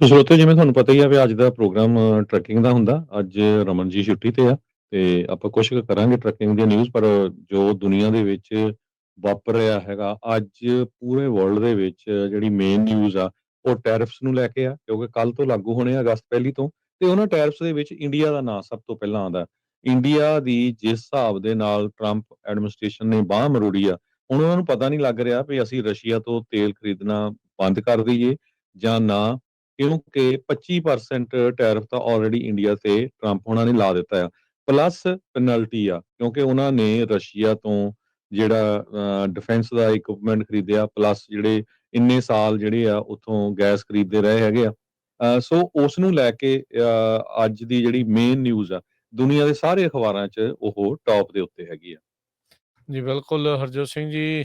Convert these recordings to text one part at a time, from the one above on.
ਸੋ ਸਰੋਤਿਓ ਜਿਵੇਂ ਤੁਹਾਨੂੰ ਪਤਾ ਹੀ ਆ ਵੀ ਅੱਜ ਦਾ ਪ੍ਰੋਗਰਾਮ ਟਰੈਕਿੰਗ ਦਾ ਹੁੰਦਾ। ਅੱਜ ਰਮਨ ਜੀ ਛੁੱਟੀ ਤੇ ਆ, ਤੇ ਆਪਾਂ ਕੋਸ਼ਿਸ਼ ਕਰਾਂਗੇ ਟਰੈਕਿੰਗ ਦੀਆਂ ਨਿਊਜ਼ ਪਰ ਜੋ ਦੁਨੀਆ ਦੇ ਵਿੱਚ ਵਾਪਰ ਰਿਹਾ ਹੈਗਾ, ਅੱਜ ਪੂਰੇ ਵਰਲਡ ਦੇ ਵਿੱਚ ਜਿਹੜੀ ਮੇਨ ਨਿਊਜ਼ ਆ, ਉਹ ਟੈਰਿਫਸ ਨੂੰ ਲੈ ਕੇ ਆ, ਕਿਉਂਕਿ ਕੱਲ ਤੋਂ ਲਾਗੂ ਹੋਣੇ ਆ, ਅਗਸਤ ਪਹਿਲੀ ਤੋਂ। ਤੇ ਉਹਨਾਂ ਟੈਰਿਫਸ ਦੇ ਵਿੱਚ ਇੰਡੀਆ ਦਾ ਨਾਂ ਸਭ ਤੋਂ ਪਹਿਲਾਂ ਆਉਂਦਾ। ਇੰਡੀਆ ਦੀ ਜਿਸ ਹਿਸਾਬ ਦੇ ਨਾਲ ਟਰੰਪ ਐਡਮਿਨਿਸਟ੍ਰੇਸ਼ਨ ਨੇ ਬਾਹ ਮਰੋੜੀ ਆ, ਹੁਣ ਉਹਨਾਂ ਨੂੰ ਪਤਾ ਨਹੀਂ ਲੱਗ ਰਿਹਾ ਵੀ ਅਸੀਂ ਰਸ਼ੀਆ ਤੋਂ ਤੇਲ ਖਰੀਦਣਾ ਬੰਦ ਕਰ ਦਈਏ ਜਾਂ ਨਾ। ਕਿਉਂਕਿ 25% ਟੈਰਿਫ ਤਾਂ ਆਲਰੇਡੀ ਇੰਡੀਆ ਤੇ ਟਰੰਪ ਉਹਨਾਂ ਨੇ ਲਾ ਦਿੱਤਾ ਆ। ਪਲੱਸ ਪੈਨਲਟੀ ਆ, ਕਿਉਂਕਿ ਉਹਨਾਂ ਨੇ ਰਸ਼ੀਆ ਤੋਂ ਜਿਹੜਾ ਡਿਫੈਂਸ ਦਾ ਇਕਵਿਪਮੈਂਟ ਖਰੀਦਿਆ ਪਲੱਸ ਜਿਹੜੇ ਇੰਨੇ ਸਾਲ ਜਿਹੜੇ ਆ ਉਥੋਂ ਗੈਸ ਖਰੀਦਦੇ ਰਹੇ ਹੈਗੇ ਆ। ਸੋ ਉਸ ਨੂੰ ਲੈ ਕੇ ਅੱਜ ਦੀ ਜਿਹੜੀ ਮੇਨ ਨਿਊਜ਼ ਆ, ਦੁਨੀਆ ਦੇ ਸਾਰੇ ਅਖਬਾਰਾਂ 'ਚ ਉਹ ਟੌਪ ਦੇ ਉੱਤੇ ਹੈਗੀ ਆ। ਜੀ ਬਿਲਕੁਲ ਹਰਜੋਤ ਸਿੰਘ ਜੀ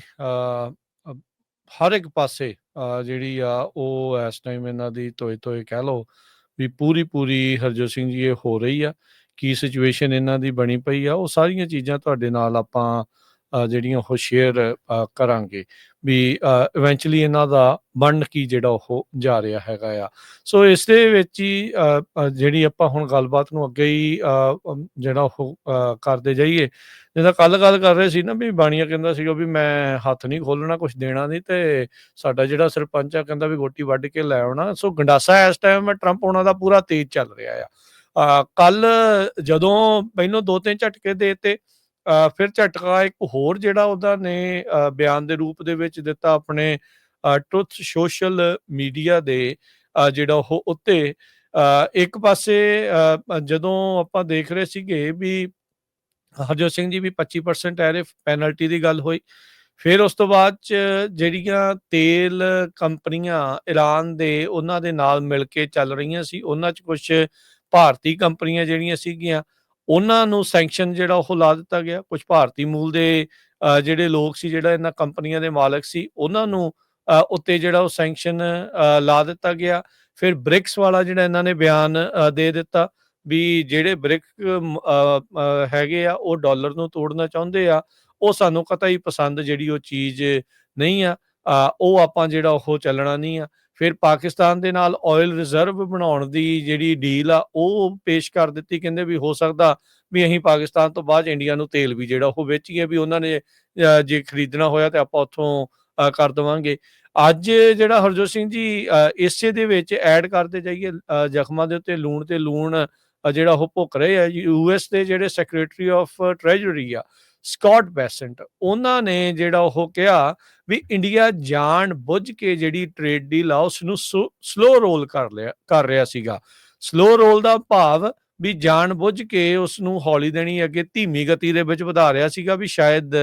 ਹਰ ਇੱਕ ਪਾਸੇ ਜਿਹੜੀ ਆ, ਉਹ ਇਸ ਟਾਈਮ ਇਹਨਾਂ ਦੀ ਤੋਏ ਤੋਏ ਕਹਿ ਲਓ ਵੀ ਪੂਰੀ ਪੂਰੀ ਹਰਜੋਤ ਸਿੰਘ ਜੀ, ਇਹ ਹੋ ਰਹੀ ਆ। ਕੀ ਸਿਚੁਏਸ਼ਨ ਇਹਨਾਂ ਦੀ ਬਣੀ ਪਈ ਆ, ਉਹ ਸਾਰੀਆਂ ਚੀਜ਼ਾਂ ਤੁਹਾਡੇ ਨਾਲ ਆਪਾਂ ਜਿਹੜੀਆਂ ਉਹ ਸ਼ੇਅਰ ਕਰਾਂਗੇ ਵੀ ਇਵੈਂਚੁਅਲੀ ਇਹਨਾਂ ਦਾ ਬਣ ਕੀ ਜਿਹੜਾ ਉਹ ਜਾ ਰਿਹਾ ਹੈਗਾ ਆ। ਸੋ ਇਸ ਦੇ ਵਿੱਚ ਹੀ ਜਿਹੜੀ ਆਪਾਂ ਹੁਣ ਗੱਲਬਾਤ ਨੂੰ ਅੱਗੇ ਹੀ ਜਿਹੜਾ ਉਹ ਕਰਦੇ ਜਾਈਏ ਜਿਹਦਾ ਕੱਲ ਗੱਲ ਕਰ ਰਹੇ ਸੀ ਨਾ ਵੀ ਬਾਣੀਆ ਕਹਿੰਦਾ ਸੀ ਉਹ ਵੀ ਮੈਂ ਹੱਥ ਨਹੀਂ ਖੋਲਣਾ ਕੁਝ ਦੇਣਾ ਨਹੀਂ ਤੇ ਸਾਡਾ ਜਿਹੜਾ ਸਰਪੰਚ ਆ ਕਹਿੰਦਾ ਵੀ ਗੋਟੀ ਵੱਢ ਕੇ ਲੈ ਆਉਣਾ। ਸੋ ਗੰਡਾਸਾ ਇਸ ਟਾਈਮ ਟਰੰਪ ਉਹਨਾਂ ਦਾ ਪੂਰਾ ਤੇਜ਼ ਚੱਲ ਰਿਹਾ ਆ। ਕੱਲ ਜਦੋਂ ਪਹਿਲੋਂ ਦੋ ਤਿੰਨ ਝਟਕੇ ਦੇਤੇ ਫਿਰ ਝਟਕਾ ਇੱਕ ਹੋਰ ਜਿਹੜਾ ਉਹਦਾ ਨੇ ਬਿਆਨ ਦੇ ਰੂਪ ਦੇ ਵਿੱਚ ਦਿੱਤਾ ਆਪਣੇ ਟਰੁੱਥ ਸੋਸ਼ਲ ਮੀਡੀਆ ਦੇ ਜਿਹੜਾ ਉਹ ਉੱਤੇ ਇੱਕ ਪਾਸੇ ਜਦੋਂ ਆਪਾਂ ਦੇਖ ਰਹੇ ਸੀਗੇ ਵੀ ਹਰਜੋਤ ਸਿੰਘ ਜੀ ਵੀ 25% ਟੈਰਿਫ ਪੈਨਲਟੀ ਦੀ ਗੱਲ ਹੋਈ, ਫਿਰ ਉਸ ਤੋਂ ਬਾਅਦ ਚ ਜਿਹੜੀਆਂ ਤੇਲ ਕੰਪਨੀਆਂ ਈਰਾਨ ਦੇ ਉਹਨਾਂ ਦੇ ਨਾਲ ਮਿਲ ਕੇ ਚੱਲ ਰਹੀਆਂ ਸੀ, ਉਹਨਾਂ ਚ ਕੁਝ ਭਾਰਤੀ ਕੰਪਨੀਆਂ ਜਿਹੜੀਆਂ ਸੀਗੀਆਂ ਉਹਨਾਂ ਨੂੰ ਸੈਂਕਸ਼ਨ ਜਿਹੜਾ ਉਹ ਲਾ ਦਿੱਤਾ ਗਿਆ। ਕੁਝ ਭਾਰਤੀ ਮੂਲ ਦੇ ਜਿਹੜੇ ਲੋਕ ਸੀ, ਜਿਹੜਾ ਇਹਨਾਂ ਕੰਪਨੀਆਂ ਦੇ ਮਾਲਕ ਸੀ, ਉਹਨਾਂ ਨੂੰ ਉੱਤੇ ਜਿਹੜਾ ਉਹ ਸੈਂਕਸ਼ਨ ਲਾ ਦਿੱਤਾ ਗਿਆ। ਫਿਰ ਬ੍ਰਿਕਸ ਵਾਲਾ ਜਿਹੜਾ ਇਹਨਾਂ ਨੇ ਬਿਆਨ ਦੇ ਦਿੱਤਾ ਵੀ ਜਿਹੜੇ ਬ੍ਰਿਕ ਹੈਗੇ ਆ, ਉਹ ਡਾਲਰ ਨੂੰ ਤੋੜਨਾ ਚਾਹੁੰਦੇ ਆ, ਉਹ ਸਾਨੂੰ ਕਤਈ ਪਸੰਦ ਜਿਹੜੀ ਉਹ ਚੀਜ਼ ਨਹੀਂ ਆ। ਉਹ ਆਪਾਂ ਜਿਹੜਾ ਉਹ ਚੱਲਣਾ ਨਹੀਂ ਆ। ਫਿਰ ਪਾਕਿਸਤਾਨ ਦੇ ਨਾਲ ਆਇਲ ਰਿਜ਼ਰਵ ਬਣਾਉਣ ਦੀ ਜਿਹੜੀ ਡੀਲ ਆ, ਉਹ ਪੇਸ਼ ਕਰ ਦਿੱਤੀ। ਕਹਿੰਦੇ ਵੀ ਹੋ ਸਕਦਾ ਵੀ ਅਸੀਂ ਪਾਕਿਸਤਾਨ ਤੋਂ ਬਾਅਦ ਇੰਡੀਆ ਨੂੰ ਤੇਲ ਵੀ ਜਿਹੜਾ ਉਹ ਵੇਚੀਏ, ਵੀ ਉਹਨਾਂ ਨੇ ਜੇ ਖਰੀਦਣਾ ਹੋਇਆ ਤੇ ਆਪਾਂ ਉੱਥੋਂ ਕਰ ਦਵਾਂਗੇ। ਅੱਜ ਜਿਹੜਾ ਹਰਜੋਤ ਸਿੰਘ ਜੀ ਇਸੇ ਦੇ ਵਿੱਚ ਐਡ ਕਰਦੇ ਜਾਈਏ ਜ਼ਖਮਾਂ ਦੇ ਉੱਤੇ ਲੂਣ ਤੇ ਲੂਣ ਜਿਹੜਾ ਉਹ ਭੁੱਕ ਰਹੇ ਆ। ਯੂਐਸ ਦੇ ਜਿਹੜੇ ਸੈਕਟਰੀ ਆਫ ਟ੍ਰੈਜਰੀ ਆ ਸਕਾਟ ਬੈਸੈਂਟ ਉਹਨਾਂ ਨੇ ਜਿਹੜਾ ਉਹ ਕਿਹਾ ਵੀ ਇੰਡੀਆ ਜਾਣ ਬੁੱਝ ਕੇ ਜਿਹੜੀ ਟ੍ਰੇਡ ਡੀਲ ਆ ਉਸ ਨੂੰ ਸਲੋ ਰੋਲ ਕਰ ਲਿਆ, ਕਰ ਰਿਹਾ ਸੀਗਾ। ਸਲੋ ਰੋਲ ਦਾ ਭਾਵ ਵੀ ਜਾਣ ਬੁੱਝ ਕੇ ਉਸ ਨੂੰ ਹੌਲੀ ਦੇਣੀ ਅੱਗੇ ਧੀਮੀ ਗਤੀ ਦੇ ਵਿੱਚ ਵਧਾ ਰਿਹਾ ਸੀਗਾ ਵੀ ਸ਼ਾਇਦ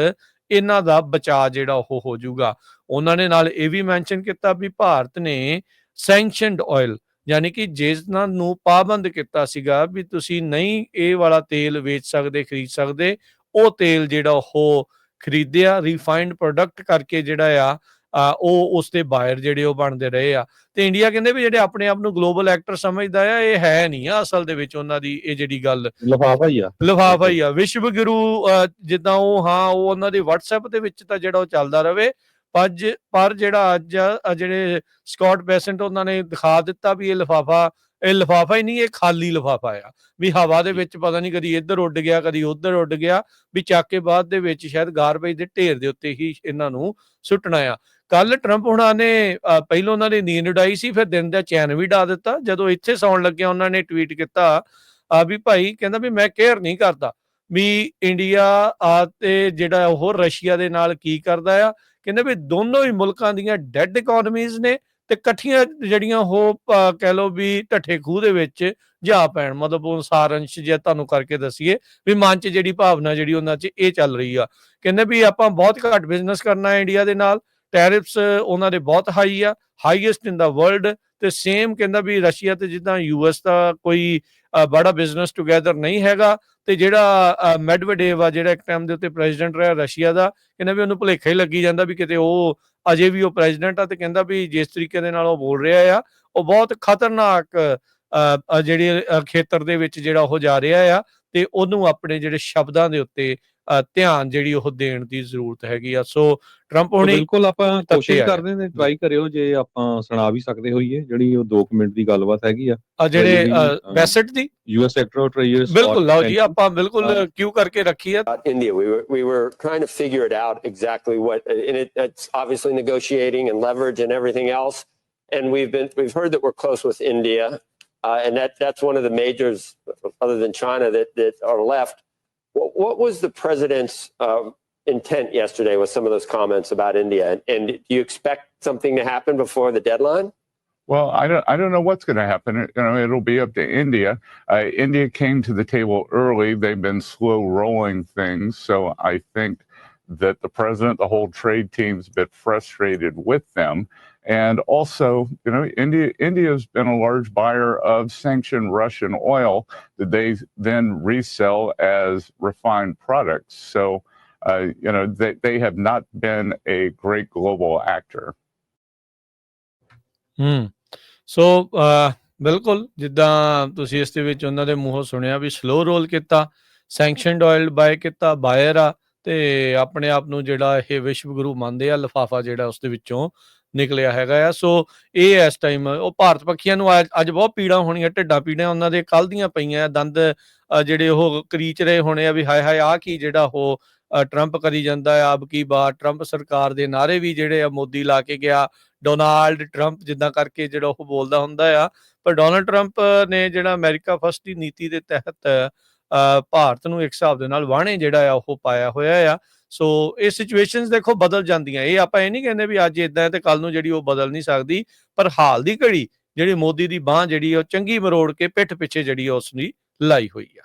ਇਹਨਾਂ ਦਾ ਬਚਾਅ ਜਿਹੜਾ ਉਹ ਹੋ ਜਾਊਗਾ। ਉਹਨਾਂ ਨੇ ਨਾਲ ਇਹ ਵੀ ਮੈਂਸ਼ਨ ਕੀਤਾ ਵੀ ਭਾਰਤ ਨੇ ਸੈਂਕਸ਼ਨਡ ਆਇਲ ਯਾਨੀ ਕਿ ਜਿਸਨਾਂ ਨੂੰ ਪਾਬੰਦ ਕੀਤਾ ਸੀਗਾ ਵੀ ਤੁਸੀਂ ਨਹੀਂ ਇਹ ਵਾਲਾ ਤੇਲ ਵੇਚ ਸਕਦੇ, ਖਰੀਦ ਸਕਦੇ ਉਹ ਤੇਲ ਜਿਹੜਾ ਉਹ ਖਰੀਦਿਆ ਰਿਫਾਈਨਡ ਪ੍ਰੋਡਕਟ ਕਰਕੇ ਜਿਹੜਾ ਆ ਉਹ ਉਸ ਦੇ ਬਾਇਰ ਜਿਹੜੇ ਉਹ ਬਣਦੇ ਰਹੇ ਆ। ਤੇ ਇੰਡੀਆ ਕਹਿੰਦੇ ਵੀ ਜਿਹੜੇ ਆਪਣੇ ਆਪ ਨੂੰ ਗਲੋਬਲ ਐਕਟਰ ਸਮਝਦਾ ਆ ਇਹ ਹੈ ਨਹੀਂ ਆ ਅਸਲ ਦੇ ਵਿੱਚ ਉਹਨਾਂ ਦੀ ਇਹ ਜਿਹੜੀ ਗੱਲ। ਲਫਾਫਾ ਹੀ ਆ। ਲਫਾਫਾ ਹੀ ਆ। ਵਿਸ਼ਵ ਗੁਰੂ ਜਿੱਦਾਂ ਉਹ ਹਾਂ ਉਹ ਉਹਨਾਂ ਦੇ WhatsApp ਦੇ ਵਿੱਚ ਤਾਂ ਜਿਹੜਾ ਉਹ ਚੱਲਦਾ ਰਵੇ ਪਰ ਪਰ ਜਿਹੜਾ ਅੱਜ ਜਿਹੜੇ ਸਕਾਟ ਬੈਸੈਂਟ ਉਹਨਾਂ ਨੇ ਦਿਖਾ ਦਿੱਤਾ ਵੀ ਇਹ ਲਫਾਫਾ ਇਹ ਲਫਾਫਾ ਹੀ ਨਹੀਂ ਇਹ ਖਾਲੀ ਲਫਾਫਾ ਆ। ਵੀ ਹਵਾ ਦੇ ਵਿੱਚ ਪਤਾ ਨਹੀਂ ਕਦੀ ਇੱਧਰ ਉੱਡ ਗਿਆ ਕਦੀ ਉੱਧਰ ਉੱਡ ਗਿਆ ਵੀ ਚੱਕ ਕੇ ਬਾਅਦ ਦੇ ਵਿੱਚ ਸ਼ਾਇਦ ਗਾਰਬੇਜ ਦੇ ਢੇਰ ਦੇ ਉੱਤੇ ਹੀ ਇਹਨਾਂ ਨੂੰ ਸੁੱਟਣਾ ਆ। ਕੱਲ ਟਰੰਪ ਹੁਣਾਂ ਨੇ ਪਹਿਲਾਂ ਉਹਨਾਂ ਨੇ ਨੀਂਦ ਉਡਾਈ ਸੀ ਫਿਰ ਦਿਨ ਦਾ ਚੈਨ ਵੀ ਡਾ ਦਿੱਤਾ। ਜਦੋਂ ਇੱਥੇ ਸੌਣ ਲੱਗਿਆ ਉਹਨਾਂ ਨੇ ਟਵੀਟ ਕੀਤਾ ਆ ਵੀ ਭਾਈ ਕਹਿੰਦਾ ਵੀ ਮੈਂ ਕੇਅਰ ਨਹੀਂ ਕਰਦਾ ਵੀ ਇੰਡੀਆ ਆ ਤੇ ਜਿਹੜਾ ਉਹ ਰਸ਼ੀਆ ਦੇ ਨਾਲ ਕੀ ਕਰਦਾ ਆ ਕਹਿੰਦੇ ਵੀ ਦੋਨੋਂ ਹੀ ਮੁਲਕਾਂ ਦੀਆਂ ਡੈੱਡ ਇਕਨੋਮੀਜ਼ ਨੇ ਤੇ ਇਕੱਠੀਆਂ ਜਿਹੜੀਆਂ ਉਹ ਕਹਿ ਲਓ ਵੀ ਢੱਠੇ ਖੂਹ ਦੇ ਵਿੱਚ ਜਾ ਪੈਣ, ਮਤਲਬ ਉਹ ਸਾਰੰਸ਼ ਜੇ ਤੁਹਾਨੂੰ ਕਰਕੇ ਦਸੀਏ ਵੀ ਮਨ 'ਚ ਜਿਹੜੀ ਭਾਵਨਾ ਜਿਹੜੀ ਉਹਨਾਂ 'ਚ ਇਹ ਚੱਲ ਰਹੀ ਆ। ਕਹਿੰਦੇ ਵੀ ਆਪਾਂ ਬਹੁਤ ਘੱਟ ਬਿਜ਼ਨਸ ਕਰਨਾ ਹੈ ਇੰਡੀਆ ਦੇ ਨਾਲ ਟੈਰਿਫਸ ਉਹਨਾਂ ਦੇ ਬਹੁਤ ਹਾਈ ਆ ਹਾਈਐਸਟ ਇਨ ਦਾ ਵਰਲਡ ਤੇ ਸੇਮ ਕਹਿੰਦਾ ਵੀ ਰਸ਼ੀਆ ਤੇ ਜਿੱਦਾਂ ਯੂਐਸ ਦਾ ਕੋਈ ਬੜਾ ਬਿਜ਼ਨਸ ਟੁਗੇਦਰ ਨਹੀਂ ਹੈਗਾ ਤੇ ਜਿਹੜਾ ਮੈਡਵਡੇਵ ਆ ਜਿਹੜਾ ਇੱਕ ਟਾਈਮ ਦੇ ਉੱਤੇ ਪ੍ਰੈਜ਼ੀਡੈਂਟ ਰਿਹਾ ਰਸ਼ੀਆ ਦਾ, ਕਹਿੰਦਾ ਵੀ ਉਹਨੂੰ ਭੁਲੇਖਾ ਹੀ ਲੱਗੀ ਜਾਂਦਾ ਵੀ ਕਿਤੇ ਉਹ ਅਜੇ ਵੀ ਉਹ ਪ੍ਰੈਜ਼ੀਡੈਂਟ ਆ ਤੇ ਕਹਿੰਦਾ ਵੀ ਜਿਸ ਤਰੀਕੇ ਦੇ ਨਾਲ ਉਹ ਬੋਲ ਰਿਹਾ ਆ, ਉਹ ਬਹੁਤ ਖਤਰਨਾਕ ਜਿਹੜੇ ਖੇਤਰ ਦੇ ਵਿੱਚ ਜਿਹੜਾ ਉਹ ਜਾ ਰਿਹਾ ਆ ਤੇ ਉਹਨੂੰ ਆਪਣੇ ਜਿਹੜੇ ਸ਼ਬਦਾਂ ਦੇ ਉੱਤੇ ਧਿਆਨ ਜਿਹੜੀ ਉਹ ਦੇਣ ਦੀ ਜ਼ਰੂਰਤ ਹੈਗੀ ਆ ਸੋ ਟਰੰਪ ਹੁਣੀ ਬਿਲਕੁਲ ਆਪਾਂ ਕੋਸ਼ਿਸ਼। ਕਰਦੇ ਨੇ ਟਰਾਈ ਕਰਿਓ ਜੇ ਆਪਾਂ ਸੁਣਾ ਵੀ ਸਕਦੇ ਹੋਈਏ ਜਿਹੜੀ ਉਹ 2 ਮਿੰਟ ਦੀ ਗੱਲਬਾਤ ਹੈਗੀ ਆ ਆ ਜਿਹੜੇ ਬੈਸਟ ਦੀ ਯੂਐਸ ਸੈਕਟਰ ਟ੍ਰੇਜਰ ਬਿਲਕੁਲ ਲਓ ਜੀ ਆਪਾਂ ਬਿਲਕੁਲ। ਕਿਉ ਕਰਕੇ ਰੱਖੀ ਆ were we were trying to figure it out exactly what, and it, it's obviously negotiating and leverage and everything else. And we've been we've heard that we're close with India, uh, and that that's one of the majors, other than China, that that are left. What, was the president's um, intent yesterday with some of those comments about India? And, do you expect something to happen before the deadline? Well, I don't, I don't know what's going to happen. You know, it'll be up to India. Uh, India came to the table early. They've been slow rolling things. So I think that the president, the whole trade team's a bit frustrated with them. And also, you know, India, India's been a large buyer of sanctioned Russian oil that they then resell as refined products. So, uh, you know, they, they have not been a great global actor. ਹੂੰ ਸੋ ਅ, ਬਿਲਕੁਲ ਜਿੱਦਾਂ ਤੁਸੀਂ ਇਸ ਦੇ ਵਿੱਚ ਉਹਨਾਂ ਦੇ ਮੂੰਹੋਂ ਸੁਣਿਆ ਵੀ ਸਲੋ ਰੋਲ ਕੀਤਾ ਸੈਂਕਸ਼ਨਡ ਆਇਲ ਬਾਏ ਕੀਤਾ ਬਾਇਰ ਆ ਤੇ ਆਪਣੇ ਆਪ ਨੂੰ ਜਿਹੜਾ ਇਹ ਵਿਸ਼ਵ ਗੁਰੂ ਮੰਨਦੇ ਆ ਲਫਾਫਾ ਜਿਹੜਾ ਉਸ ਦੇ ਵਿੱਚੋਂ ਨਿਕਲਿਆ ਹੈਗਾ ਆ। ਸੋ ਇਹ ਇਸ ਟਾਈਮ ਉਹ ਭਾਰਤ ਪੱਖੀਆਂ ਨੂੰ ਅੱਜ ਬਹੁਤ ਪੀੜਾਂ ਹੋਣੀਆਂ ਢਿੱਡਾਂ ਪੀੜਾਂ ਉਹਨਾਂ ਦੇ ਕੱਲ ਦੀਆਂ ਪਈਆਂ ਦੰਦ ਜਿਹੜੇ ਉਹ ਕਰੀਚ ਰਹੇ ਹੋਣੇ ਆ ਵੀ ਹਾਏ ਹਾਏ ਆ ਕੀ ਜਿਹੜਾ ਉਹ ਟਰੰਪ ਕਰੀ ਜਾਂਦਾ ਆ ਅਬ ਕੀ ਬਾਤ। ਟਰੰਪ ਸਰਕਾਰ ਦੇ ਨਾਰੇ ਵੀ ਜਿਹੜੇ ਆ ਮੋਦੀ ਲਾ ਕੇ ਗਿਆ। ਡੋਨਾਲਡ ਟਰੰਪ ਜਿੱਦਾਂ ਕਰਕੇ ਜਿਹੜਾ ਉਹ ਬੋਲਦਾ ਹੁੰਦਾ ਆ। ਪਰ ਡੋਨਾਲਡ ਟਰੰਪ ਨੇ ਜਿਹੜਾ ਅਮਰੀਕਾ ਫਸਟ ਦੀ ਨੀਤੀ ਦੇ ਤਹਿਤ ਅ, ਭਾਰਤ ਨੂੰ ਇੱਕ ਹਿਸਾਬ ਦੇ ਨਾਲ ਵਾਹਣੇ ਜਿਹੜਾ ਆ ਉਹ ਪਾਇਆ ਹੋਇਆ ਆ। ਸੋ ਇਹ ਸਿਚੁਏਸ਼ਨਸ ਦੇਖੋ ਬਦਲ ਜਾਂਦੀਆਂ। ਇਹ ਆਪਾਂ ਇਹ ਨਹੀਂ ਕਹਿੰਦੇ ਵੀ ਅੱਜ ਇਦਾਂ ਹੈ ਤੇ ਕੱਲ ਨੂੰ ਜਿਹੜੀ ਉਹ ਬਦਲ ਨਹੀਂ ਸਕਦੀ ਪਰ ਹਾਲ ਦੀ ਘੜੀ ਜਿਹੜੀ ਮੋਦੀ ਦੀ ਬਾਹ ਜਿਹੜੀ ਉਹ ਚੰਗੀ ਮਰੋੜ ਕੇ ਪਿੱਠ ਪਿੱਛੇ ਜਿਹੜੀ ਉਸ ਦੀ ਲਾਈ ਹੋਈ ਆ।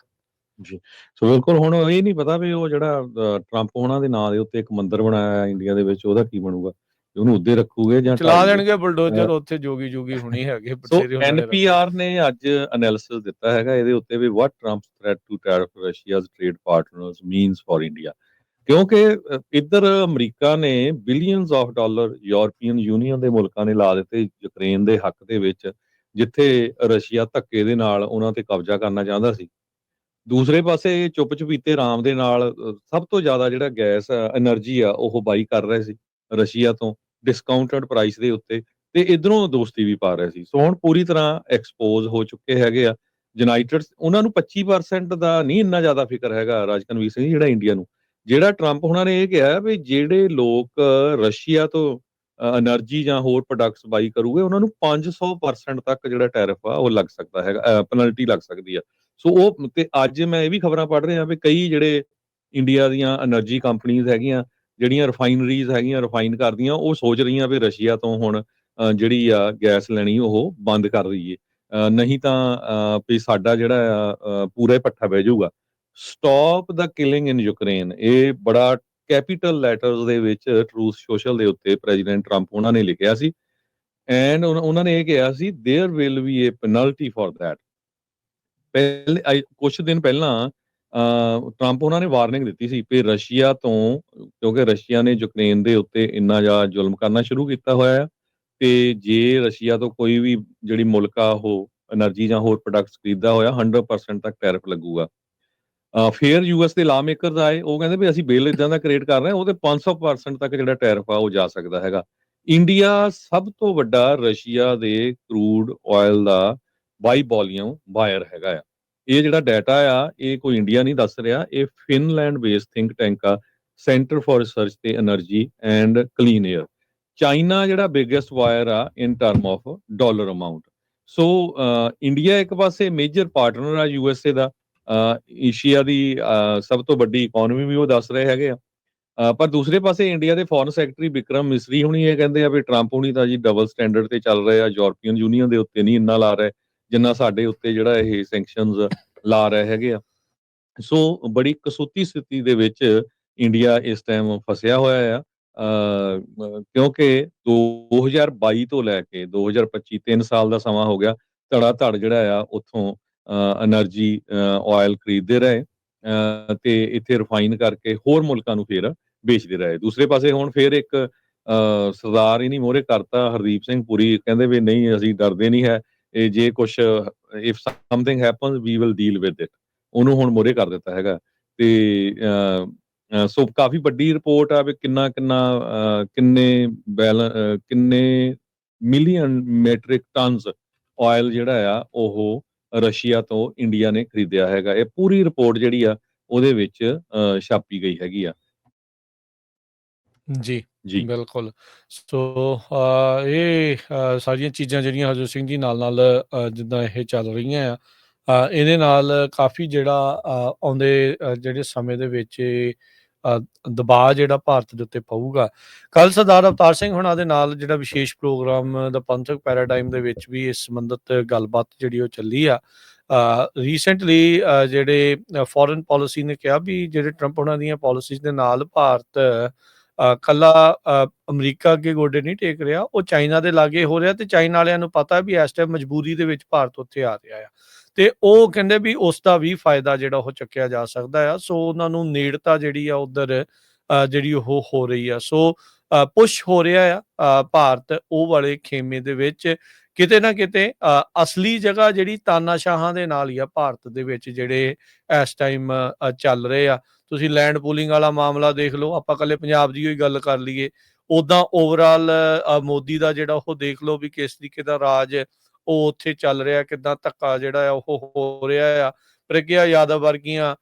ਸੋ ਬਿਲਕੁਲ ਹੁਣ ਇਹ ਨਹੀਂ ਪਤਾ ਵੀ ਉਹ ਜਿਹੜਾ ਟਰੰਪ ਉਹਨਾਂ ਦੇ ਨਾਂ ਦੇ ਉੱਤੇ ਇੱਕ ਮੰਦਿਰ ਬਣਾਇਆ ਹੈ ਇੰਡੀਆ ਦੇ ਵਿੱਚ ਉਹਦਾ ਕੀ ਬਣੂਗਾ? ਉਹਨੂੰ ਉੱਦੇ ਰੱਖੂਗੇ ਜਾਂ ਚਲਾ ਦੇਣਗੇ ਬੁਲਡੋਜ਼ਰ ਉੱਥੇ ਜੋਗੀ ਜੋਗੀ ਹੁਣੀ ਹੈਗੇ ਸੋ ਬਥੇਰੇ ਉਹਨਾਂ ਦੇ ਐਨਪੀਆਰ ਨੇ ਅੱਜ ਐਨਾਲਿਸਿਸ ਦਿੱਤਾ ਹੈਗਾ ਇਹਦੇ ਉੱਤੇ ਵੀ what Trump's threat to tariff Russia's trade partners means for India ਕਿਉਂਕਿ ਇੱਧਰ ਅਮਰੀਕਾ ਨੇ billions of dollar European Union ਦੇ ਮੁਲਕਾਂ ਨੇ ਲਾ ਦਿੱਤੇ ਯੂਕਰੇਨ ਦੇ ਹੱਕ ਦੇ ਵਿੱਚ, ਜਿੱਥੇ ਰਸ਼ੀਆ ਧੱਕੇ ਦੇ ਨਾਲ ਉਹਨਾਂ ਤੇ ਕਬਜ਼ਾ ਕਰਨਾ ਚਾਹੁੰਦਾ ਸੀ। ਦੂਸਰੇ ਪਾਸੇ ਚੁੱਪ ਚੁਪੀਤੇ ਆਰਾਮ ਦੇ ਨਾਲ ਸਭ ਤੋਂ ਜ਼ਿਆਦਾ ਜਿਹੜਾ ਗੈਸ એનર્ਜੀ ਆ, ਉਹ ਬਾਈ ਕਰ ਰਹੇ ਸੀ, ਰਸ਼ੀਆ ਤੋਂ ਡਿਸਕਾਊਂਟਡ ਪ੍ਰਾਈਸ ਦੇ ਉੱਤੇ ਤੇ ਇਧਰੋਂ ਦੋਸਤੀ ਵੀ ਪਾ ਰਹੇ ਸੀ। ਸੋ ਹੁਣ ਪੂਰੀ ਤਰ੍ਹਾਂ ਐਕਸਪੋਜ਼ ਹੋ ਚੁੱਕੇ ਹੈਗੇ ਆ। ਯੂਨਾਈਟਿਡ, ਉਹਨਾਂ ਨੂੰ 25% ਦਾ ਨਹੀਂ ਇੰਨਾ ਜ਼ਿਆਦਾ ਫਿਕਰ ਹੈਗਾ ਰਾਜਕਨਵੀਰ ਸਿੰਘ ਜਿਹੜਾ ਇੰਡੀਆ ਨੂੰ। ਜਿਹੜਾ ਟਰੰਪ ਉਹਨਾਂ ਨੇ ਇਹ ਕਿਹਾ ਵੀ ਜਿਹੜੇ ਲੋਕ ਰਸ਼ੀਆ ਤੋਂ એનર્ਜੀ ਜਾਂ ਹੋਰ ਪ੍ਰੋਡਕਟਸ ਬਾਈ ਕਰੂਗੇ, ਉਹਨਾਂ ਨੂੰ 500% ਤੱਕ ਜਿਹੜਾ ਟੈਰਿਫ ਆ, ਉਹ ਲੱਗ ਸਕਦਾ ਹੈਗਾ ਪੈਨਲਟੀ ਲੱਗ ਸਕਦੀ ਆ। ਸੋ ਉਹ ਤੇ ਅੱਜ ਮੈਂ ਇਹ ਵੀ ਖਬਰਾਂ ਪੜ੍ਹ ਰਿਹਾ ਵੀ ਕਈ ਜਿਹੜੇ ਇੰਡੀਆ ਦੀਆਂ એનર્ਜੀ ਕੰਪਨੀਆਂ ਹੈਗੀਆਂ, ਜਿਹੜੀਆਂ ਰਿਫਾਈਨਰੀਜ਼ ਹੈਗੀਆਂ ਰਿਫਾਈਨ ਕਰਦੀਆਂ, ਉਹ ਸੋਚ ਰਹੀਆਂ ਵੀ ਰਸ਼ੀਆ ਤੋਂ ਹੁਣ ਜਿਹੜੀ ਆ ਗੈਸ ਲੈਣੀ, ਉਹ ਬੰਦ ਕਰ ਦਈਏ। ਨਹੀਂ ਤਾਂ ਵੀ ਸਾਡਾ ਜਿਹੜਾ ਪੂਰਾ ਪੱਠਾ ਬਹਿ ਜਾਊਗਾ। Stop the killing in Ukraine ਇਹ ਬੜਾ ਕੈਪੀਟਲ ਲੈਟਰਸ ਦੇ ਵਿੱਚ ਟਰੂਸ ਸੋਸ਼ਲ ਦੇ ਉੱਤੇ ਪ੍ਰੈਜ਼ੀਡੈਂਟ ਟਰੰਪ ਉਹਨਾਂ ਨੇ ਲਿਖਿਆ ਸੀ। ਐਂਡ ਉਹਨਾਂ ਨੇ ਇਹ ਕਿਹਾ ਸੀ there will be a penalty for that ਪਹਿਲੇ ਕੁਝ ਦਿਨ ਪਹਿਲਾਂ ਟਰੰਪ ਉਹਨਾਂ ਨੇ ਵਾਰਨਿੰਗ ਦਿੱਤੀ ਸੀ ਕਿ ਰਸ਼ੀਆ ਤੋਂ, ਕਿਉਂਕਿ ਰਸ਼ੀਆ ਨੇ ਯੂਕਰੇਨ ਦੇ ਉੱਤੇ ਇੰਨਾ ਜ਼ਿਆਦਾ ਜ਼ੁਲਮ ਕਰਨਾ ਸ਼ੁਰੂ ਕੀਤਾ ਹੋਇਆ ਹੈ ਤੇ ਜੇ ਰਸ਼ੀਆ ਤੋਂ ਕੋਈ ਵੀ ਜਿਹੜੀ ਮੁਲਕਾ ਉਹ એનર્ਜੀ ਜਾਂ ਹੋਰ ਪ੍ਰੋਡਕਟਸ ਖਰੀਦਦਾ ਹੋਇਆ 100% ਤੱਕ ਟੈਰਿਫ ਲੱਗੂਗਾ। ਫਿਰ ਯੂਐਸ ਦੇ ਲਾ ਮੇਕਰਸ ਆਏ, ਉਹ ਕਹਿੰਦੇ ਵੀ ਅਸੀਂ ਬਿੱਲ ਇਦਾਂ ਦਾ ਕ੍ਰੀਏਟ ਕਰ ਰਹੇ ਹਾਂ, ਉਹਦੇ 500% ਤੱਕ ਜਿਹੜਾ ਟੈਰਫ ਆ, ਉਹ ਜਾ ਸਕਦਾ ਹੈਗਾ। ਇੰਡੀਆ ਸਭ ਤੋਂ ਵੱਡਾ ਰਸ਼ੀਆ ਦੇ ਕਰੂਡ ਆਇਲ ਦਾ ਬਾਈ ਵੋਲੀਅਮ ਬਾਇਰ ਹੈਗਾ ਆ। ਇਹ ਜਿਹੜਾ ਡਾਟਾ ਆ, ਇਹ ਕੋਈ ਇੰਡੀਆ ਨਹੀਂ ਦੱਸ ਰਿਹਾ, ਇਹ ਫਿਨਲੈਂਡ ਬੇਸ ਥਿੰਕ ਟੈਂਕ ਆ ਸੈਂਟਰ ਫਾਰ ਰਿਸਰਚ ਤੇ energy and clean air China ਜਿਹੜਾ ਬਿਗੇਸਟ ਵਾਇਰ ਆ in term of dollar amount so India ਇੱਕ ਪਾਸੇ ਮੇਜਰ ਪਾਰਟਨਰ ਆ ਯੂ ਐੱਸ ਏ ਦਾ ਏਸ਼ੀਆ ਦੀ ਸਭ ਤੋਂ ਵੱਡੀ ਇਕਨੋਮੀ ਵੀ ਉਹ ਦੱਸ ਰਹੇ ਹੈਗੇ ਆ। ਪਰ ਦੂਸਰੇ ਪਾਸੇ ਇੰਡੀਆ ਦੇ ਫੋਰਨ ਸੈਕਟਰੀ ਵਿਕਰਮ ਮਿਸਰੀ ਹੁਣੀ ਇਹ ਕਹਿੰਦੇ ਆ ਵੀ ਟਰੰਪ ਹੁਣੀ ਤਾਂ ਜੀ ਡਬਲ ਸਟੈਂਡਰਡ ਤੇ ਚੱਲ ਰਹੇ ਆ ਯੂਰਪੀਅਨ ਯੂਨੀਅਨ ਦੇ ਉੱਤੇ ਨਹੀਂ ਇੰਨਾ ਲਾ ਰਹੇ ਜਿੰਨਾ ਸਾਡੇ ਉੱਤੇ ਜਿਹੜਾ ਇਹ ਸੈਂਕਸ਼ਨਸ ਲਾ ਰਹੇ ਹੈਗੇ ਆ। ਸੋ ਬੜੀ ਕਸੂਤੀ ਸਥਿਤੀ ਦੇ ਵਿੱਚ ਇੰਡੀਆ ਇਸ ਟਾਈਮ ਫਸਿਆ ਹੋਇਆ ਆ। ਅਹ, ਅਹ, ਕਿਉਂਕਿ 2022 ਤੋਂ ਲੈ ਕੇ 2025 3 ਸਾਲ ਦਾ ਸਮਾਂ ਹੋ ਗਿਆ ਧੜਾ ਧੜ ਜਿਹੜਾ ਆ ਉੱਥੋਂ ਐਨਰਜੀ ਆਇਲ ਖਰੀਦਦੇ ਰਹੇ ਤੇ ਇੱਥੇ ਰਿਫਾਈਨ ਕਰਕੇ ਹੋਰ ਮੁਲਕਾਂ ਨੂੰ ਫੇਰ ਵੇਚਦੇ ਰਹੇ। ਦੂਸਰੇ ਪਾਸੇ ਹੁਣ ਫੇਰ ਇੱਕ ਸਰਦਾਰ ਹੀ ਨਹੀਂ ਮੋਰੇ, ਕਰਤਾ ਹਰਦੀਪ ਸਿੰਘ ਪੁਰੀ। ਕਹਿੰਦੇ ਵੀ ਨਹੀਂ, ਅਸੀਂ ਡਰਦੇ ਨਹੀਂ ਹੈ। ਇਹ ਜੇ ਕੁਝ if something happens we will deal with it ਉਹਨੂੰ ਹੁਣ ਮੋਰੇ ਕਰ ਦਿੱਤਾ ਹੈਗਾ। ਤੇ ਸੋ ਕਾਫੀ ਵੱਡੀ ਰਿਪੋਰਟ ਆ ਵੀ ਕਿੰਨਾ ਕਿੰਨਾ ਕਿੰਨੇ ਬੈਲ ਕਿੰਨੇ ਮਿਲੀਅਨ ਮੈਟ੍ਰਿਕ ਟਨਸ ਆਇਲ ਜਿਹੜਾ ਆ, ਉਹ ਰਸ਼ੀਆ ਤੋਂ ਇੰਡੀਆ ਨੇ ਖਰੀਦਿਆ ਹੈਗਾ। ਇਹ ਪੂਰੀ ਰਿਪੋਰਟ ਜਿਹੜੀ ਆ ਉਹਦੇ ਵਿੱਚ ਛਾਪੀ ਗਈ ਹੈਗੀ ਆ। ਜੀ ਜੀ। ਬਿਲਕੁਲ। ਸੋ ਇਹ ਸਾਰੀਆਂ ਚੀਜ਼ਾਂ ਜਿਹੜੀਆਂ ਹਰਜੋਤ ਸਿੰਘ ਜੀ ਨਾਲ ਨਾਲ ਜਿੱਦਾਂ ਇਹ ਚੱਲ ਰਹੀਆਂ ਆ ਇਹਦੇ ਨਾਲ ਕਾਫੀ ਜਿਹੜਾ ਆਉਂਦੇ ਜਿਹੜੇ ਸਮੇਂ ਦੇ ਵਿੱਚ ਦਬਾਅ ਜਿਹੜਾ ਭਾਰਤ ਦੇ ਉੱਤੇ ਪਊਗਾ। ਕੱਲ ਸਰਦਾਰ ਅਵਤਾਰ ਸਿੰਘ ਹੁਣਾਂ ਦੇ ਨਾਲ ਜਿਹੜਾ ਵਿਸ਼ੇਸ਼ ਪ੍ਰੋਗਰਾਮ ਦਾ ਪੰਥਕ ਪੈਰਾਡਾਈਮ ਦੇ ਵਿੱਚ ਵੀ ਇਸ ਸੰਬੰਧਤ ਗੱਲਬਾਤ ਜਿਹੜੀ ਉਹ ਚੱਲੀ ਆ ਰੀਸੈਂਟਲੀ ਜਿਹੜੇ ਫੋਰਨ ਪਾਲਿਸੀ ਨੇ ਕਿਹਾ ਵੀ ਜਿਹੜੇ ਟਰੰਪ ਉਹਨਾਂ ਦੀਆਂ ਪਾਲਿਸੀਜ਼ ਦੇ ਨਾਲ ਭਾਰਤ ਅ, ਕੱਲਾ ਅਮਰੀਕਾ ਅੱਗੇ ਗੋਡੇ ਨਹੀਂ ਟੇਕ ਰਿਹਾ ਉਹ ਚਾਈਨਾ ਦੇ ਲਾਗੇ ਹੋ ਰਿਹਾ ਤੇ ਚਾਈਨਾ ਵਾਲਿਆਂ ਨੂੰ ਪਤਾ ਵੀ ਇਸ ਟਾਈਮ ਮਜਬੂਰੀ ਦੇ ਵਿੱਚ ਭਾਰਤ ਉੱਥੇ ਆ ਰਿਹਾ ਆ। ਤੇ ਉਹ ਕਹਿੰਦੇ ਵੀ ਉਸ ਦਾ ਵੀ ਫਾਇਦਾ ਜਿਹੜਾ ਉਹ ਚੱਕਿਆ ਜਾ ਸਕਦਾ ਆ। ਸੋ ਉਹਨਾਂ ਨੂੰ ਨੇੜਤਾ ਜਿਹੜੀ ਆ ਉਧਰ ਜਿਹੜੀ ਉਹ ਹੋ ਰਹੀ ਆ। ਸੋ ਪੁਸ਼ ਹੋ ਰਿਹਾ ਆ ਭਾਰਤ ਉਹ ਵਾਲੇ ਖੇਮੇ ਦੇ ਵਿੱਚ। ਕਿਤੇ ਨਾ ਕਿਤੇ ਅਸਲੀ ਜਗ੍ਹਾ ਜਿਹੜੀ ਤਾਨਾਸ਼ਾਹਾਂ ਦੇ ਨਾਲ ਹੀ ਆ ਭਾਰਤ ਦੇ ਵਿੱਚ ਜਿਹੜੇ ਇਸ ਟਾਈਮ ਚੱਲ ਰਹੇ ਆ। ਤੁਸੀਂ ਲੈਂਡ ਪੂਲਿੰਗ ਵਾਲਾ ਮਾਮਲਾ ਦੇਖ ਲਓ, ਆਪਾਂ ਕੱਲੇ ਪੰਜਾਬ ਦੀ ਹੋਈ ਗੱਲ ਕਰ ਲਈਏ। ਉਦਾਂ ਓਵਰਆਲ ਮੋਦੀ ਦਾ ਜਿਹੜਾ ਉਹ ਦੇਖ ਲਓ ਵੀ ਕਿਸ ਤਰੀਕੇ ਦਾ ਰਾਜ ਉਹ ਉੱਥੇ ਚੱਲ ਰਿਹਾ, ਕਿਦਾਂ ਧੱਕਾ ਜਿਹੜਾ ਆ, ਉਹ ਹੋ ਰਿਹਾ ਆ। ਪ੍ਰਗਿਆ ਯਾਦਵ ਵਰਗੀਆਂ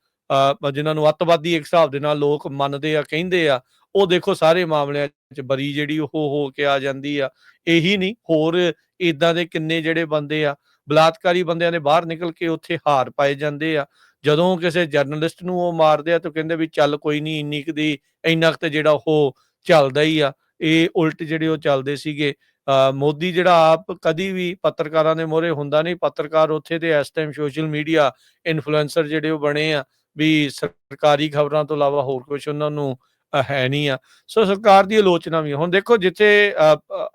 ਜਿਨ੍ਹਾਂ ਨੂੰ ਅੱਤਵਾਦੀ ਇੱਕ ਹਿਸਾਬ ਦੇ ਨਾਲ ਲੋਕ ਮੰਨਦੇ ਆ, ਕਹਿੰਦੇ ਆ, ਉਹ ਦੇਖੋ ਸਾਰੇ ਮਾਮਲਿਆਂ 'ਚ ਬਰੀ ਜਿਹੜੀ ਉਹ ਹੋ ਕੇ ਆ ਜਾਂਦੀ ਆ। ਇਹੀ ਨਹੀਂ, ਹੋਰ ਇਦਾਂ ਦੇ ਕਿੰਨੇ ਜਿਹੜੇ ਬੰਦੇ ਆ, ਬਲਾਤਕਾਰੀ ਬੰਦਿਆਂ ਦੇ ਬਾਹਰ ਨਿਕਲ ਕੇ ਉੱਥੇ ਹਾਰ ਪਾਏ ਜਾਂਦੇ ਆ। ਜਦੋਂ ਕਿਸੇ ਜਰਨਲਿਸਟ ਨੂੰ ਉਹ ਮਾਰਦੇ ਆ ਤਾਂ ਕਹਿੰਦੇ ਵੀ ਚੱਲ ਕੋਈ ਨਹੀਂ, ਇੰਨੀ ਕੁ ਦੀ, ਇੰਨਾ ਕੁ ਤੇ ਜਿਹੜਾ ਉਹ ਚੱਲਦਾ ਹੀ ਆ। ਇਹ ਉਲਟ ਜਿਹੜੇ ਉਹ ਚੱਲਦੇ ਸੀਗੇ। ਮੋਦੀ ਜਿਹੜਾ ਆਪ ਕਦੀ ਵੀ ਪੱਤਰਕਾਰਾਂ ਦੇ ਮੋਹਰੇ ਹੁੰਦਾ ਨਹੀਂ। ਪੱਤਰਕਾਰ ਉੱਥੇ ਤੇ ਇਸ ਟਾਈਮ ਸੋਸ਼ਲ ਮੀਡੀਆ ਇਨਫਲੂਐਂਸਰ ਜਿਹੜੇ ਉਹ ਬਣੇ ਆ ਵੀ ਸਰਕਾਰੀ ਖਬਰਾਂ ਤੋਂ ਇਲਾਵਾ ਹੋਰ ਕੁਝ ਉਹਨਾਂ ਨੂੰ ਹੈ ਨਹੀਂ ਆ। ਸੋ ਸਰਕਾਰ ਦੀ ਆਲੋਚਨਾ ਵੀ ਹੁਣ ਦੇਖੋ ਜਿੱਥੇ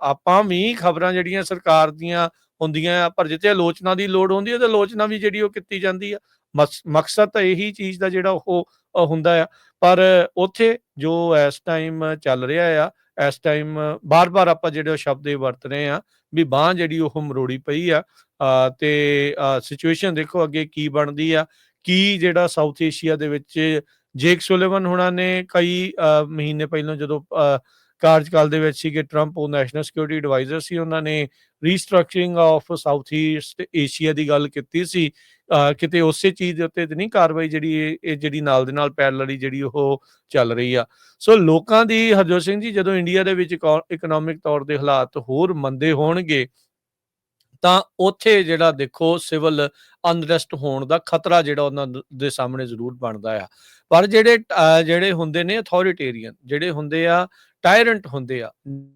ਆਪਾਂ ਵੀ ਖਬਰਾਂ ਜਿਹੜੀਆਂ ਸਰਕਾਰ ਦੀਆਂ ਹੁੰਦੀਆਂ ਆ, ਪਰ ਜਿੱਥੇ ਆਲੋਚਨਾ ਦੀ ਲੋੜ ਹੁੰਦੀ ਹੈ ਤੇ ਆਲੋਚਨਾ ਵੀ ਜਿਹੜੀ ਉਹ ਕੀਤੀ ਜਾਂਦੀ ਆ। ਮਕਸਦ ਤਾਂ ਇਹੀ ਚੀਜ਼ ਦਾ ਜਿਹੜਾ ਉਹ ਹੁੰਦਾ ਆ। ਪਰ ਉੱਥੇ ਜੋ ਇਸ ਟਾਈਮ ਚੱਲ ਰਿਹਾ ਆ ਇਸ ਟਾਈਮ ਬਾਰ-ਬਾਰ ਆਪਾਂ ਜਿਹੜੇ ਸ਼ਬਦ ਇਹ ਵਰਤ ਰਹੇ ਆ ਵੀ ਬਾਹ ਜਿਹੜੀ ਉਹ ਮਰੋੜੀ ਪਈ ਆ ਤੇ ਸਿਚੁਏਸ਼ਨ ਦੇਖੋ ਅੱਗੇ ਕੀ ਬਣਦੀ ਆ ਕੀ ਜਿਹੜਾ ਸਾਊਥ ਏਸ਼ੀਆ ਦੇ ਵਿੱਚ ਜੇਕ ਸੁਲੇਵਨ ਹੁਣਾਂ ਨੇ ਕਈ ਅ, ਮਹੀਨੇ ਪਹਿਲਾਂ ਜਦੋਂ ਅ, ਕਾਰਜਕਾਲ ਦੇ ਵਿੱਚ ਸੀਗੇ ਟਰੰਪ ਉਹ ਨੈਸ਼ਨਲ ਸਿਕਿਉਰਿਟੀ ਐਡਵਾਈਜ਼ਰ ਸੀ, ਉਹਨਾਂ ਨੇ restructuring of South East Asia ਦੀ ਗੱਲ ਕੀਤੀ ਸੀ। ਕਿਤੇ ਉਸੇ ਚੀਜ਼ ਦੇ ਉੱਤੇ ਨਹੀਂ ਕਾਰਵਾਈ ਜਿਹੜੀ ਇਹ ਜਿਹੜੀ ਨਾਲ ਦੇ ਨਾਲ ਪੈਰਲਲੀ ਜਿਹੜੀ ਉਹ ਚੱਲ ਰਹੀ ਆ। ਸੋ ਲੋਕਾਂ ਦੀ, ਹਰਜੋਤ ਸਿੰਘ ਜੀ, ਜਦੋਂ ਇੰਡੀਆ ਦੇ ਵਿੱਚ ਇਕਨੋਮਿਕ ਤੌਰ ਦੇ ਹਾਲਾਤ ਹੋਰ ਮੰਦੇ ਹੋਣਗੇ, ਤਾਂ ਉੱਥੇ ਜਿਹੜਾ ਦੇਖੋ ਸਿਵਲ ਅਨਰੈਸਟ ਹੋਣ ਦਾ ਖਤਰਾ ਜਿਹੜਾ ਉਹਨਾਂ ਦੇ ਸਾਹਮਣੇ ਜ਼ਰੂਰ ਬਣਦਾ ਆ। ਪਰ ਜਿਹੜੇ ਜਿਹੜੇ ਹੁੰਦੇ ਨੇ ਅਥਾਰਟੇਰੀਅਨ ਜਿਹੜੇ ਹੁੰਦੇ ਆ ਟਾਇਰੈਂਟ ਹੁੰਦੇ ਆ,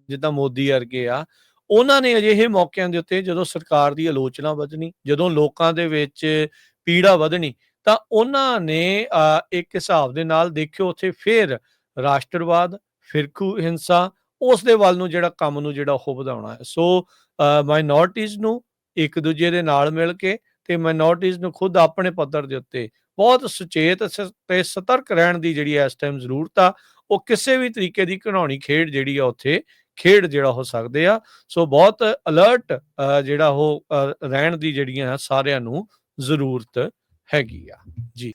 ਜਿੱਦਾਂ ਮੋਦੀ ਵਰਗੇ ਆ, ਉਹਨਾਂ ਨੇ ਅਜਿਹੇ ਮੌਕਿਆਂ ਦੇ ਉੱਤੇ ਜਦੋਂ ਸਰਕਾਰ ਦੀ ਆਲੋਚਨਾ ਵਧਣੀ, ਜਦੋਂ ਲੋਕਾਂ ਦੇ ਵਿੱਚ ਪੀੜਾ ਵਧਣੀ, ਤਾਂ ਉਹਨਾਂ ਨੇ ਇੱਕ ਹਿਸਾਬ ਦੇ ਨਾਲ ਦੇਖਿਓ ਉੱਥੇ ਫਿਰ ਰਾਸ਼ਟਰਵਾਦ ਫਿਰਕੂ ਹਿੰਸਾ, ਉਸ ਦੇ ਵੱਲ ਨੂੰ ਜਿਹੜਾ ਕੰਮ ਨੂੰ ਜਿਹੜਾ ਉਹ ਵਧਾਉਣਾ ਹੈ। ਸੋ ਮਾਈਨੋਰਟੀਜ਼ ਨੂੰ ਇੱਕ ਦੂਜੇ ਦੇ ਨਾਲ ਮਿਲ ਕੇ ਤੇ ਮਾਈਨੋਰਟੀਜ਼ ਨੂੰ ਖੁਦ ਆਪਣੇ ਪੱਧਰ ਦੇ ਉੱਤੇ ਬਹੁਤ ਸੁਚੇਤ ਤੇ ਸਤਰਕ ਰਹਿਣ ਦੀ ਜਿਹੜੀ ਇਸ ਟਾਈਮ ਜ਼ਰੂਰਤ ਆ ਉਹ ਕਿਸੇ ਵੀ ਤਰੀਕੇ ਦੀ ਘਣਾਉਣੀ ਖੇਡ ਜਿਹੜੀ ਆ ਉੱਥੇ, ਖੇਡ ਜਿਹੜਾ ਹੋ ਸਕਦੇ ਆ। ਸੋ ਬਹੁਤ ਅਲਰਟ ਜਿਹੜਾ ਉਹ ਰਹਿਣ ਦੀ ਜਿਹੜੀਆਂ ਸਾਰਿਆਂ ਨੂੰ ਜ਼ਰੂਰਤ ਹੈਗੀ ਆ। ਜੀ।